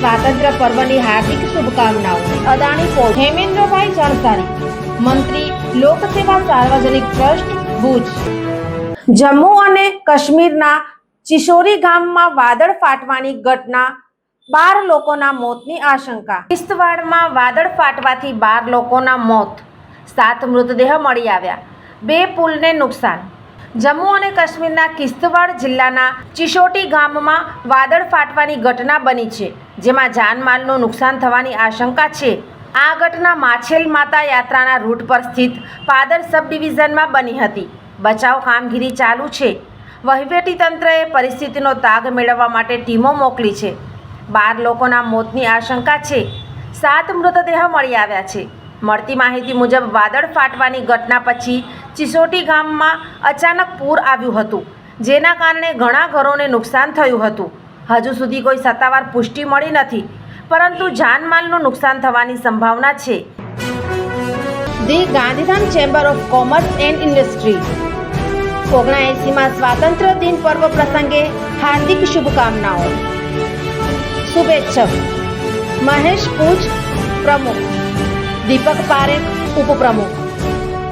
સ્વાતંત્ર્ય પર્વની હાર્દિક શુભકામનાઓ. અદાણી પોર્ટ હેમેન્દ્રભાઈ જણસારી મંત્રી લોકસેવા સાર્વજનિક ટ્રસ્ટ ભુજ. જમ્મુ અને કાશ્મીરના ચિશોરી ગામમાં વાદળ ફાટવાની ઘટના બાર લોકોના મોતની આશંકા. કિસ્તવાડમાં વાદળ ફાટવાથી બાર લોકોના મોત. સાત મૃતદેહ મળી આવ્યા. બે પુલને નુકસાન. જમ્મુ અને કાશ્મીરના કિસ્તવાડ જિલ્લાના ચિશોટી ગામમાં વાદળ ફાટવાની ઘટના બની છે, જેમાં જાનમાલનું નુકસાન થવાની આશંકા છે. આ ઘટના માછેલ માતા યાત્રાના રૂટ પર સ્થિત પાદર સબ ડિવિઝનમાં બની હતી. બચાવ કામગીરી ચાલુ છે. વહીવટી તંત્રએ પરિસ્થિતિનો તાગ મેળવવા માટે ટીમો મોકલી છે. બાર લોકોના મોતની આશંકા છે. સાત મૃતદેહ મળી આવ્યા છે. મળતી માહિતી મુજબ વાદળ ફાટવાની ઘટના પછી ચિસોટી ગામમાં અચાનક પૂર આવ્યું હતું, જેના કારણે ઘણા ઘરોને નુકસાન થયું હતું. હજુ સુધી કોઈ સત્તાવાર પુષ્ટિ મળી નથી, પરંતુ જાનમાલનું નુકસાન થવાની સંભાવના છે. The Gandhidham chamber of commerce and industry. ઓગણએંસીમાં સ્વાતંત્ર્ય દિન પર્વ પ્રસંગે હાર્દિક શુભકામનાઓ. શુભેચ્છક. મહેશ પૂજ પ્રમુખ. દીપક પારેખ, ઉપપ્રમુખ.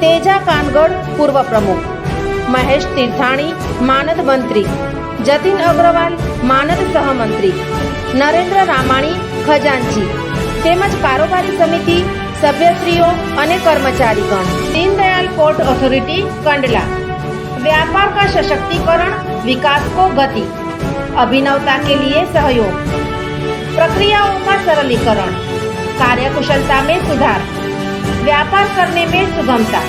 તેજા કાનગડ પૂર્વ પ્રમુખ મહેશ તીર્થાણી માનદ મંત્રી જતીન અગ્રવાલ માનદ સહમંત્રી નરેન્દ્ર રામાણી ખજાનચી તેમજ કારોબારી સમિતિ સભ્યશ્રીઓ અને કર્મચારીગણ દીનદયાલ પોર્ટ ઓથોરિટી કંડલા व्यापार का सशक्तिकरण विकास को गति अभिनवता के लिए सहयोग प्रक्रियाओं का सरलीकरण कार्यकुशलता में सुधार વ્યાપાર કરને મેં સુગમતા.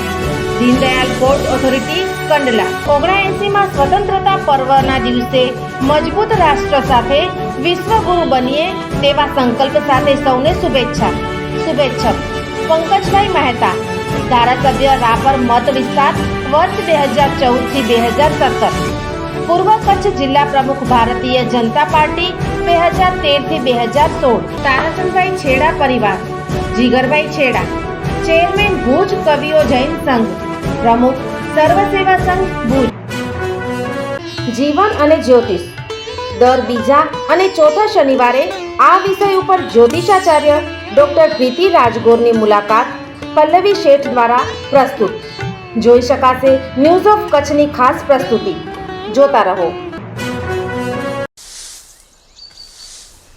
Deendayal port authority, Kandla. ઓગણએસીમાં સ્વતંત્રતા પર્વના દિવસે મજબૂત રાષ્ટ્ર સાથે વિશ્વગુરુ બનીએ તેવા સંકલ્પ સાથે સૌને શુભેચ્છા. શુભેચ્છક, પંકજભાઈ મહેતા. ધારાસભ્ય રાપર મત વિસ્તાર, વર્ષ બે હજાર ચૌદથી બે હજાર સત્તર. પૂર્વ કચ્છ જિલ્લા પ્રમુખ ભારતીય જનતા પાર્ટી, બે હજાર તેરથી બે હજાર સોળ. તારાસનભાઈ છેડા પરિવાર. જીગરભાઈ છેડા. ચેરમેન ભુજ કવિઓ જૈન સંઘ પ્રમુખ સર્વ સેવા સંઘ ભુજ જીવન અને જ્યોતિષ દર બીજા અને ચોથા શનિવારે આ વિષય ઉપર જ્યોતિષાચાર્ય ડોક્ટર પ્રીતિ રાજગોરની મુલાકાત પલ્લવી શેઠ દ્વારા પ્રસ્તુત જોઈ શકાશે ન્યૂઝ ઓફ કચ્છની ખાસ પ્રસ્તુતિ જોતા રહો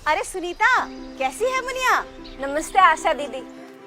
अरे सुनीता कैसी है मुनिया नमस्ते आशा दीदी